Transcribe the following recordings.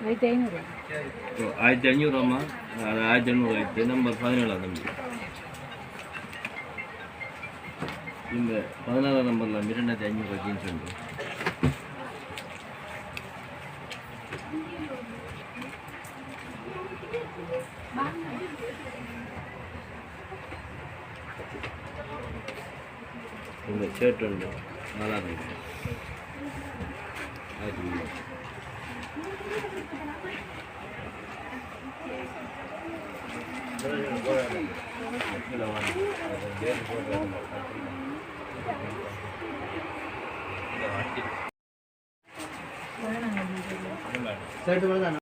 ஆயிரத்தி ஐநூறு ஓ, ஆயிரத்தி அஞ்சூறுவாம்மா அது ஆயிரத்தி எண்ணூறு ஆயிரத்தி நம்பர் பதினேழாம் தம்பி இந்த பதினாறாம் நம்பரில் இரண்டாயிரத்தி அஞ்சூறு ஜீன்ஸ் உண்டு இந்த ஷர்ட் உண்டு நாலாவது ஆயிரத்தி சைட்டு வரதான்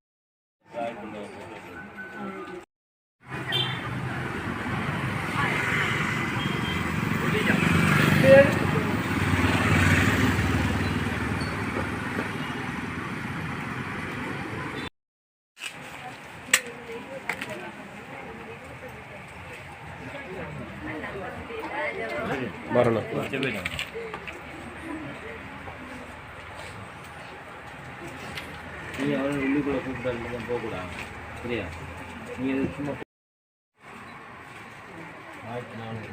முந்நூறு வரணும். நீ அவனை உள்ளுக்குள்ள கூப்பிட்டு போகக்கூடாது சரியா? நீ இது சும்மா ஆயிரத்தி நானூறு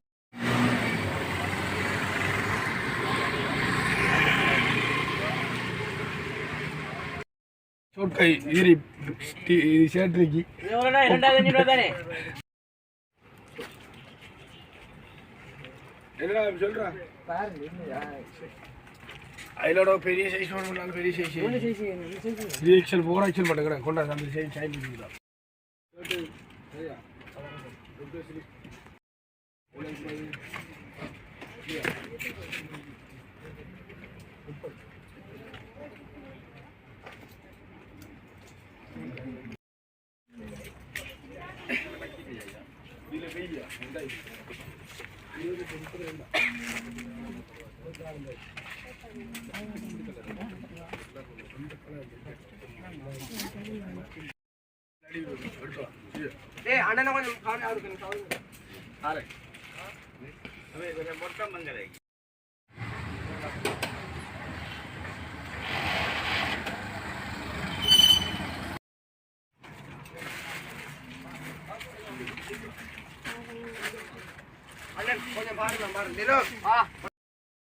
சோட்கை ஈரி ஷேட்ரிக்கு என்னடா சொல்கிறேன் அதிலோட பெரிய சைஸ் வேணும்னாலும் பெரிய size three XL four XL மட்டும் கொண்டா அந்த சைஸ் சைன் பண்ணிக்கலாம்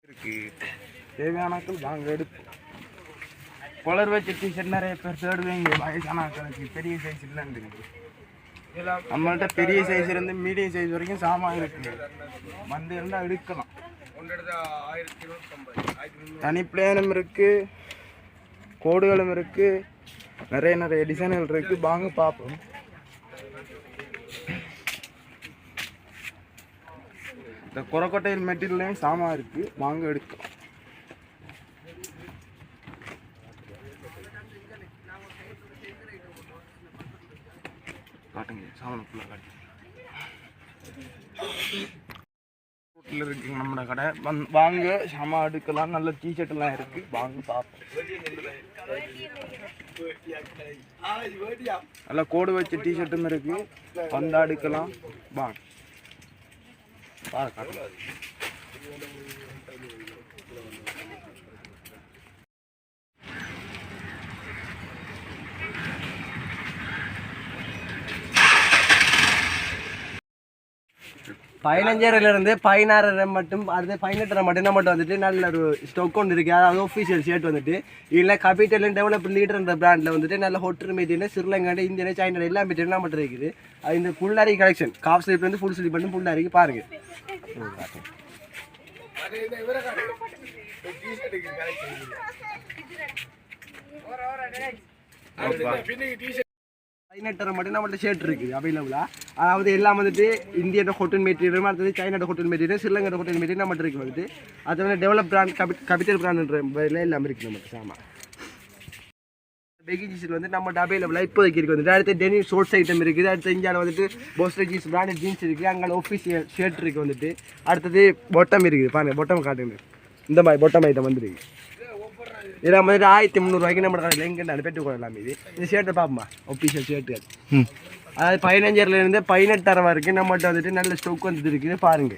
இருக்கு. தேவையானாக்கள் வாங்க எடுப்போம் கொலர் வச்ச டிஷர்ட் நிறைய பேர் தேடுவீங்க வயசானாக்களுக்கு பெரிய சைஸ் இல்லைன்னு நம்மள்ட்ட பெரிய சைஸ் இருந்து மீடியம் சைஸ் வரைக்கும் சாமான் இருக்கு. வந்து இருந்தால் எடுக்கலாம். தனி பிளேனும் இருக்கு. கோடுகளும் இருக்கு. நிறைய நிறைய டிசைன்கள் இருக்கு. வாங்க பார்ப்போம். இந்த குரக்கொட்டையில் மெட்டீரியல்லையும் சாமான் இருக்கு. வாங்க எடுக்கலாம். காட்டுங்க. சாமான் ஃபுல்லாக காட்டுங்க. ரோட்டில் இருக்குங்க நம்ம கடை. வந் வாங்க. சாமான் அடுக்கலாம் நல்ல டிஷர்ட்லாம் எல்லாம் இருக்கு. வாங்க பார்ப்போம் நல்லா கோடு வச்ச டிஷர்ட்டும் இருக்கு. வந்தா அடுக்கலாம் வாங்க பாரு காட்டுங்க பதினஞ்சாயிரம் இருந்து பதினாறரை மட்டும் அடுத்து பதினெட்டரை மட்டும் மட்டும் வந்துட்டு நல்ல ஒரு ஸ்டாக் ஒன்று இருக்குது அதாவது ஒஃபிஷியல் ஷர்ட் வந்துட்டு. இதில் கேபிட்டல் டெவலப் லீடர்ன்ற பிராண்டில் வந்துட்டு நல்ல ஹோட்டல் மெட்டீரியல் ஸ்ரீலங்காண்டு இந்தியா சைனா எல்லா மெட்டீரியல் மட்டும் இருக்குது? அது இந்த புல்லாரி கலெக்ஷன் காஃப் ஸ்லீப் வந்து ஃபுல் ஸ்லீப் வந்து புல்லாரிக்கு பாருங்க. பதினெட்டரை மட்டும் நம்மள்ட்ட ஷர்ட் இருக்குது அவைலபிளா அதாவது எல்லாம் வந்துட்டு இந்தியோட ஹோட்டல் மெட்டீரியலும் அடுத்தது சைனாட ஹோட்டல் மெட்டீரியல் ஸ்ரீலங்கோட ஹோட்டல் மெட்டீரியல் நம்மகிட்ட இருக்குது வந்துட்டு. அது வந்து டெவலப் பிராண்ட் கபிட்டல் பிராண்ட்ன்ற பேரில் எல்லாம் இருக்குது நமக்கு சாமான் பெகி ஜீஸில் வந்து நம்ம அவைலபிளாக இப்போதைக்கு இருக்குது வந்துட்டு. அடுத்து டெனி ஷோர்ட்ஸ் ஐட்டம் இருக்குது. அடுத்து இந்தியாவில் வந்துட்டு போஸ்டர் ஜீன்ஸ் பிராண்டட் ஜீன்ஸ் இருக்குது அங்கே ஆஃபீஸ் ஷர்ட் இருக்குது வந்துட்டு. அடுத்தது பொட்டம் இருக்குது. பாருங்கள் பொட்டம் காட்டுங்க. இந்த மாதிரி பொட்டம் ஐட்டம் வந்துருக்கு. இதெல்லாம் வந்துட்டு ஆயிரத்தி முந்நூறுவாய்க்கு நம்ம கடையில் எங்கே பெற்றுக்கொள்ளலாம் இது. இந்த ஷர்ட்டை பார்ப்போமா ஒஃபிஷியல் ஷர்ட்டு அதாவது பதினஞ்சுல இருந்து பதினெட்டரை வரைக்கும் நம்மகிட்ட வந்துட்டு நல்ல ஸ்டோக் வந்துட்டு இருக்குது. பாருங்க.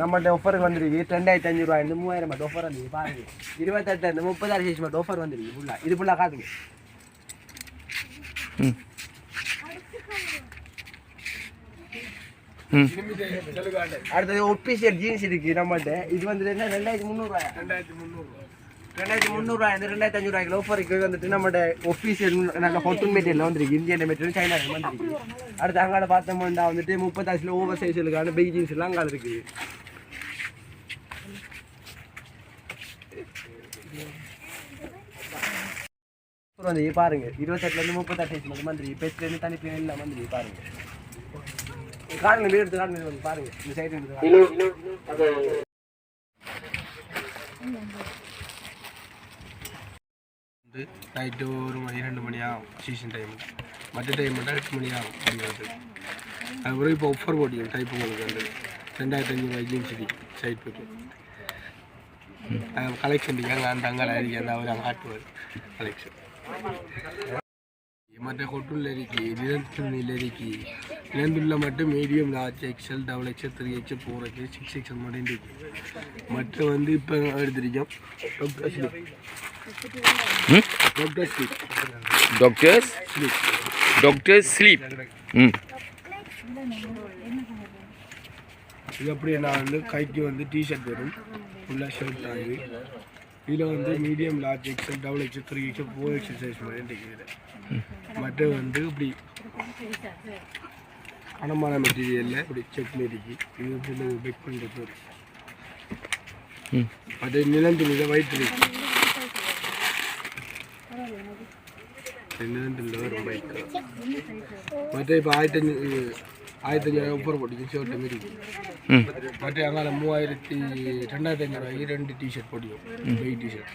நம்மகிட்ட ஆஃபர் வந்துருக்கு. ரெண்டாயிரத்தி அஞ்சூறுவா இருந்து மூவாயிரம் மட்டும் ஆஃபர் வந்துருக்கு. பாருங்க. இருபத்தெட்டு இருந்து முப்பதாயிரம் சைஸ் மட்டும் ஆஃபர் வந்துருக்கு. ஃபுல்லாக இது ஃபுல்லாக காட்டுங்க. அடுத்தது ஒபிசியல் ஜீன்ஸ் இருக்கு நம்மகிட்ட இது வந்துட்டு என்ன? ரெண்டாயிரத்தி முந்நூறுவாயா ரெண்டாயிரத்தி முந்நூறுவா ரெண்டாயிரத்தி முந்நூறுவா இந்த ரெண்டாயிரத்தி அஞ்சூறுவாய்க்கு ஆஃபருக்கு வந்துட்டு நம்மகிட்ட ஒஃபீஷியல் நல்ல ஹோட்டல் மெட்டீரியல் வந்துருக்கு. இந்தியன் மெட்டீரியல் சைனா வந்துருக்கு. அடுத்து அங்கால பார்த்தோம்னா வந்துட்டு முப்பத்தாசில் ஓவர் சைஸ்களுக்கான பெய் ஜீன்ஸ் எல்லாம் அங்கே இருக்குது வந்து பாருங்க. இருபத்தெட்டுலேருந்து முப்பத்தாறு சைஸ் மட்டும் வந்துருக்கு. பெஸ்ட்லேருந்து தனிப்பின் எல்லாம் வந்துருக்கு. பாருங்க. காரணம் வீடு எடுத்து காரணம் வந்து பாருங்க. இந்த சைடு எடுத்து நைட்டு ஒரு மணி ரெண்டு மணி ஆகும் சீசன் டைம் மற்ற டைம் மட்டும் எட்டு மணி ஆகும் முடியாது அதுக்கப்புறம் இப்போ ஒஃபர் போட்டிங்க டைப் உங்களுக்கு வந்து. ரெண்டாயிரத்தி அஞ்சூறுபாய் ஜீன்ஸ் டி சைட் போட்டு. கலெக்ஷன் அங்கே அந்த அங்கே அடிக்க அந்த அவர் அங்கே காட்டுவார் கலெக்ஷன் மற்ற கொட்டுள்ள இருக்கு இருக்கு இளந்துள்ள மட்டும் medium large XL double XL three XL four XL six XL மட்டும் இருக்குது மற்ற வந்து இப்போ எடுத்திருக்கோம். Doctor sleeve doctor sleeve doctor sleeve doctor sleeve இது அப்படி நான் வந்து கைக்கு வந்து டிஷர்ட் வரும். ஃபுல்லாக ஷர்ட் ஆகி. இதில் வந்து medium large XL double XL three XL four XL size மாதிரி இருக்குது மற்ற வந்து இப்படி. கனமான மெட்டீரியலில் இப்படி செக் மேடிக்கு இது வந்து பெக் பண்ணுறது அது நிலந்துள்ள வயிற்று நிலந்துள்ள வரும் பைக் மற்ற இப்போ ஆயிரத்தி அஞ்சு ஆயிரத்தி அஞ்சாயிரம் ஒப்பர் போட்டிங்க ஷர்ட் மாரி மற்ற அங்கால மூவாயிரத்தி ரெண்டாயிரத்தி அஞ்சூறுவாய்க்கு ரெண்டு டிஷர்ட் போட்டியும் வெயிட் டிஷர்ட்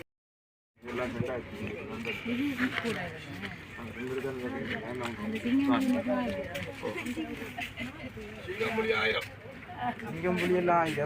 அவர் அவர் தெரியும் இங்கே முடியலாம் இங்கே இங்கே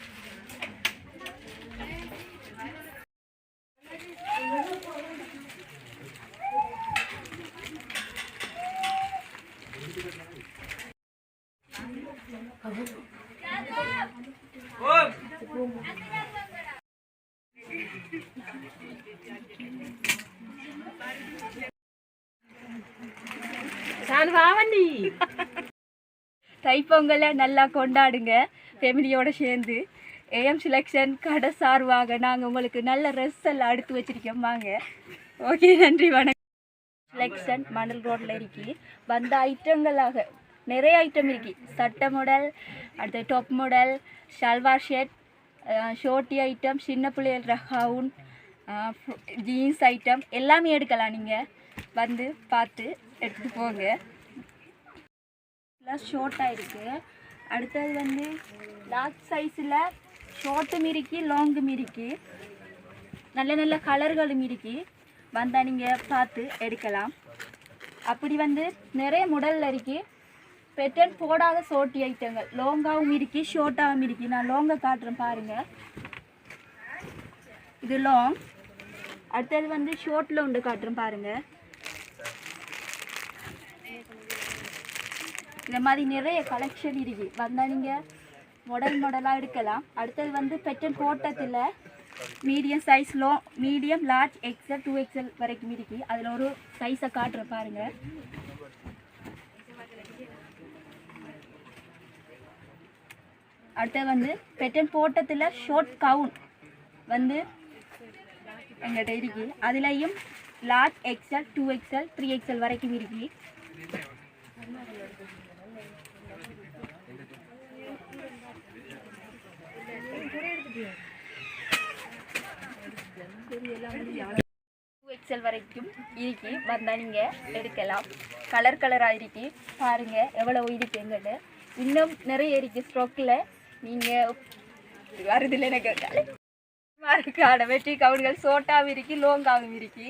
நான் பாவண்ணி தைப்பொங்கலை நல்லா கொண்டாடுங்க ஃபேமிலியோடு சேர்ந்து. ஏஎம் செலெக்ஷன் கடை சார்வாக நாங்கள் உங்களுக்கு நல்ல ட்ரெஸ் எல்லாம் அடுத்து வச்சிருக்கோம்பாங்க ஓகே நன்றி வணக்கம். செலெக்ஷன் மணல் ரோட்டில் இருக்கி. வந்த ஐட்டங்களாக நிறைய ஐட்டம் இருக்கு. சட்டை மாடல் அடுத்து டாப் மாடல் ஷல்வார் ஷர்ட் ஷோர்ட்டி ஐட்டம் சின்ன பிள்ளைகள் ரஹவுன் ஜீன்ஸ் ஐட்டம் எல்லாமே எடுக்கலாம் நீங்கள் வந்து பார்த்து எடுத்துகிட்டு போங்க. ப்ளஸ் ஷார்ட்டாக இருக்குது அடுத்தது வந்து லார்ஜ் சைஸில் ஷார்ட்டும் மிரிக்கி லாங்கும் இருக்கு நல்ல நல்ல கலர்களும் இருக்கு வந்தால் நீங்கள் பார்த்து எடுக்கலாம். அப்படி வந்து நிறைய முடலில் இருக்குது பெட்டன் போடாத சோட்டி ஐட்டங்கள் லாங்காகவும் இருக்கி ஷார்ட்டாகவும் இருக்கி நான் லாங்கை காட்டுறேன் பாருங்கள் இது லாங் அடுத்தது வந்து ஷார்ட்டில் உண்டு காட்டுறேன் பாருங்கள் இந்த மாதிரி நிறைய கலெக்ஷன் இருக்கு. வந்தால் நீங்கள் மாடல் மாடலாக எடுக்கலாம். அடுத்தது வந்து பெட்டன் போட்டத்தில் medium size low medium large XL two XL வரைக்கும் இருக்கு. அதில் ஒரு சைஸை காட்டுற பாருங்க. அடுத்தது வந்து பெட்டன் போட்டத்தில் ஷார்ட் கவுன் வந்து எங்கள்கிட்ட இருக்கு. அதுலேயும் large XL two XL three XL வரைக்கும் இருக்கு. எக்ஸல் வரைக்கும் இருக்கு வந்தால் நீங்கள் எடுக்கலாம். கலர் கலராக இருக்கு பாருங்கள் எவ்வளோ இருக்கு எங்கிட்ட இன்னும் நிறைய இருக்கு ஸ்ட்ரோக்கில் நீங்கள் வருதில்லை எனக்கு. மார்க்கான வெற்றி கவுன்கள் சோட்டாவும் இருக்கு லோங்காவும் இருக்கு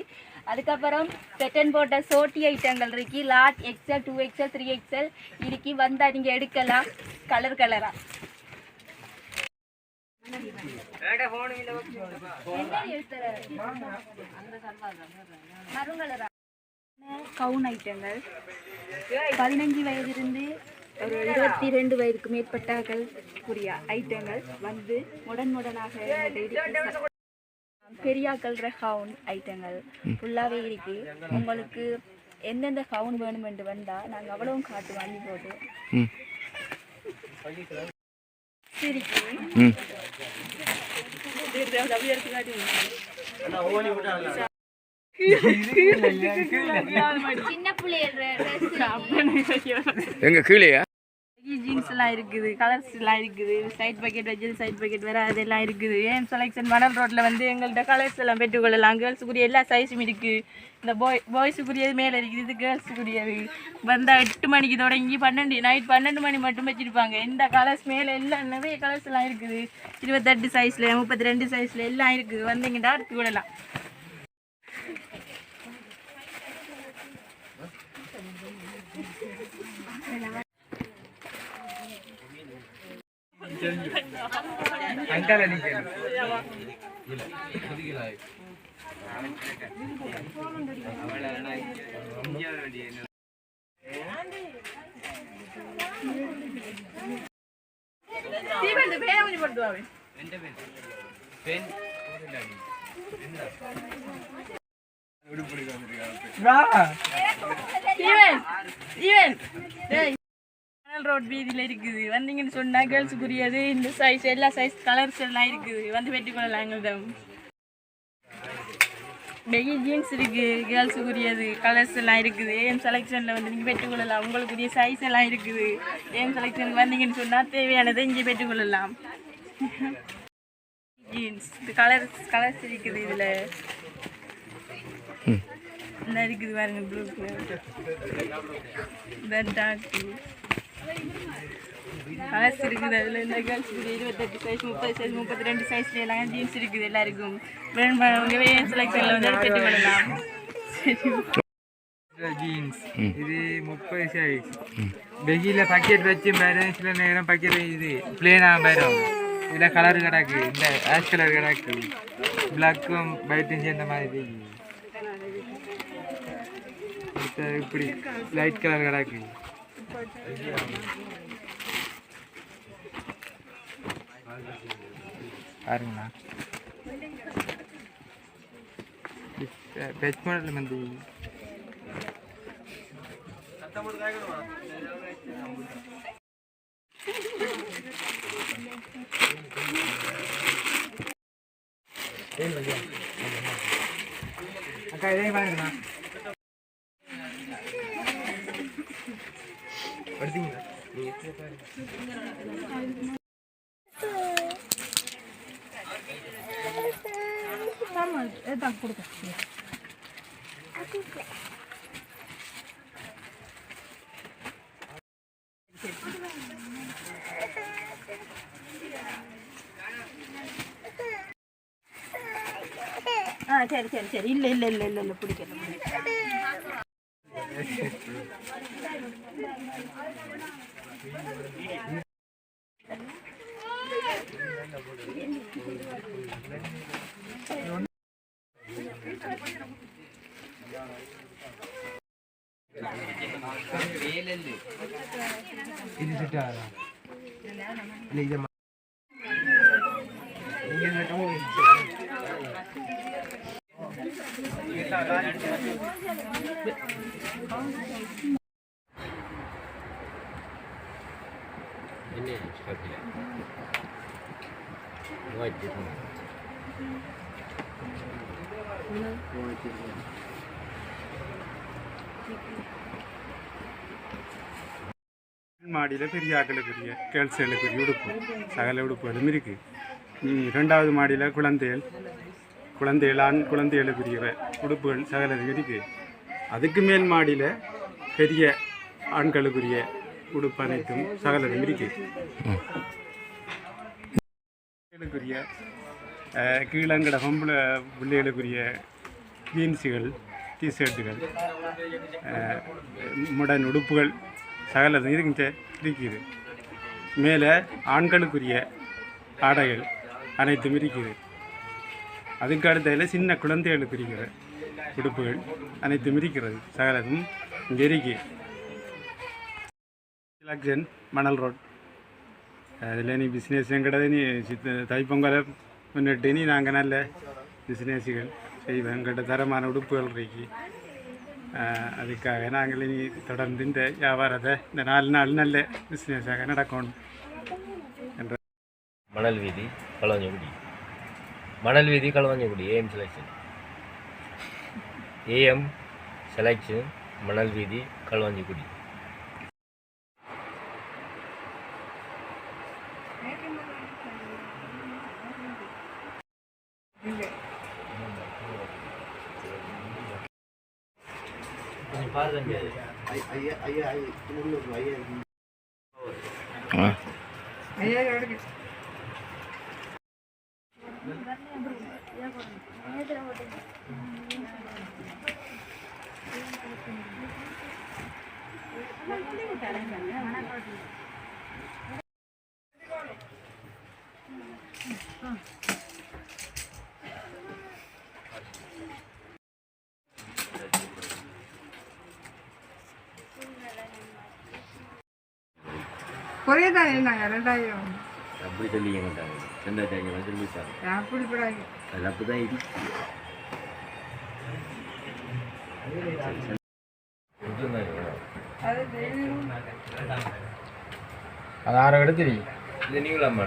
அதுக்கப்புறம் பெட்டன் போட்ட சோட்டி ஐட்டங்கள் இருக்கு large XL two XL three XL இருக்கு வந்தால் நீங்கள் எடுக்கலாம். கலர் கலராக கவுன் ஐட்டங்கள் பதினஞ்சு வயதிலிருந்து ஒரு இருபத்தி ரெண்டு வயதுக்கு மேற்பட்டார்கள். கூடிய ஐட்டங்கள் வந்து முடன் முடனாக எங்கள்ட்ட இருக்கு. பெரியாக்கள் கவுன் ஐட்டங்கள் ஃபுல்லாகவே இருக்கு. உங்களுக்கு எந்தெந்த கவுன் வேணும் என்று வந்தால் நாங்கள் அவ்வளவும் காட்டு வாங்கி போட்டு ம் சரி ம் சின்ன பிள்ளைகள் எங்க கீழேயா? ஜீன்ஸ் எல்லாம் இருக்குது கலர்ஸ் எல்லாம் இருக்குது. சைட் பக்கெட் வச்சு சைட் பக்கெட் வேற அதெல்லாம் இருக்குது. ஏன் செலெக்ஷன் மணல் ரோட்ல வந்து எங்கள்கிட்ட கலர்ஸ் எல்லாம் பெற்றுக்கொள்ளலாம் கேர்ள்ஸுக்குரிய எல்லா சைஸும் இருக்கு. இந்த பாய் பாய்ஸுக்குரியது மேலே இருக்குது இது கேர்ள்ஸுக்குரியது வந்தா எட்டு மணிக்கு தொடங்கி பன்னெண்டு நைட் பன்னெண்டு மணி மட்டும் வச்சிருப்பாங்க. இந்த கலர்ஸ் மேலே எல்லாம் நிறைய கலர்ஸ் எல்லாம் இருக்குது. இருபத்தெட்டு சைஸ்ல முப்பத்தி ரெண்டு சைஸ்ல எல்லாம் இருக்குது. வந்தீங்கன்னா எடுத்துக்கொள்ளலாம் ஈவன் ஈவன் டேய் மணல் ரோட் வீதியில் இருக்குது. வந்தீங்கன்னு சொன்னால் கேர்ள்ஸுக்குரியது இந்த சைஸ் எல்லா சைஸ் கலர்ஸ் எல்லாம் இருக்குது. வந்து வெட்டிக்கொள்ளலாம் எங்களிடம் பெகி ஜீன்ஸ் இருக்குது கேர்ள்ஸுக்குரியது கலர்ஸ் எல்லாம் இருக்குது. ஏஎம் செலெக்ஷனில் வந்து நீங்கள் பெற்றுக்கொள்ளலாம் உங்களுக்குரிய சைஸ் எல்லாம் இருக்குது. ஏஎம் செலெக்ஷனுக்கு வந்தீங்கன்னு சொன்னால் தேவையானதை இங்கே பெற்றுக்கொள்ளலாம் ஜீன்ஸ் இது கலர்ஸ் கலர்ஸ் இருக்குது இதில். இந்த இருக்குது பாருங்க ப்ளூ கலர் டார்க் கலர்ஸ் இருக்குது அதில் இந்த கேர்ள்ஸ் இருக்குது இருபத்தெட்டு சைஸ் முப்பது சைஸ் முப்பத்தி ரெண்டு சைஸ்ல எல்லாம் ஜீன்ஸ் இருக்குது எல்லாருக்கும் செலெக்ஷனில் வந்து பண்ணலாம் ஜீன்ஸ் இது முப்பது சைஸ் வெயில பக்கெட் வச்சு பாரு சில நேரம் பக்கெட் இது பிளேனாக வரும் இதில் கலர் கிடக்கு இந்த ஆஷ் கலர் கிடக்கு பிளாக்கும் ஒயிட்டும் சேர்ந்த மாதிரி இப்படி லைட் கலர் கிடக்கு பாருங்களா பெச் மாடல் வந்து அக்கா இதே பாருங்கண்ணா எடுத்தாங்க கொடுக்க ஆ சரி சரி சரி. இல்லை இல்லை இல்லை இல்லை இல்லை பிடிக்கல இது செட் ஆகுதா இல்லை இதை என்ன ஸ்டாப்பில் மூவாயிரத்தி எட்நூறு மாடியில் பெரிய ஆக்களுக்குரிய கேர்ள்ஸுகளுக்குரிய உடுப்பு சகல உடுப்புகளும் இருக்குது ரெண்டாவது மாடியில் குழந்தைகள் குழந்தைகள் ஆண் குழந்தைகளுக்குரிய உடுப்புகள் சகல இருக்குது அதுக்கு மேல் மாடியில் பெரிய ஆண்களுக்குரிய உடுப்பு அனைத்தும் சகலதும் இருக்குது கீழங்கட பொம்பளை பிள்ளைகளுக்குரிய ஜீன்ஸுகள் டிஷர்ட்டுகள் முடன் உடுப்புகள் சகல இருக்குங்க இருக்குது மேலே ஆண்களுக்குரிய ஆடைகள் அனைத்தும் இருக்குது அதுக்கு அடுத்ததில் சின்ன குழந்தைகளுக்கு இருக்கிற உடுப்புகள் அனைத்தும் இருக்கிறது. சகலதும் இங்கே இருக்கு. லக்ஷன் மணல் ரோட். அதில் நீ பிஸ்னஸ் எங்கடது நீ சித்த தைப்பொங்கலை முன்னிட்டு நீ நாங்கள் நல்ல பிஸ்னஸுகள் செய்வேன் எங்கிட்ட தரமான உடுப்புகள் இருக்கு. அதுக்காக நாங்கள் இனி தொடர்ந்து இந்த வியாபாரத்தை இந்த நாலு நாள் நல்ல பிஸ்னஸாக நடக்கணும் என்ற மணல் வீதி களவஞ்சகுடி மணல் வீதி Kalavanchakudi AM selection AM selection மணல் வீதி Kalavanchikudi ahí, ahí, ahí, ahí. குறைய தான் இருந்தாங்க ரெண்டாயிரம். அப்படி சொல்லிக்க மாட்டாங்க. ரெண்டாயிரத்தி ஐநூறு சொல்லிட்டாங்க அப்படி கூடாது அது அப்படி தான் இருக்கு. அது ஆறு எடுத்துறீங்க இது நீங்களாம்மா.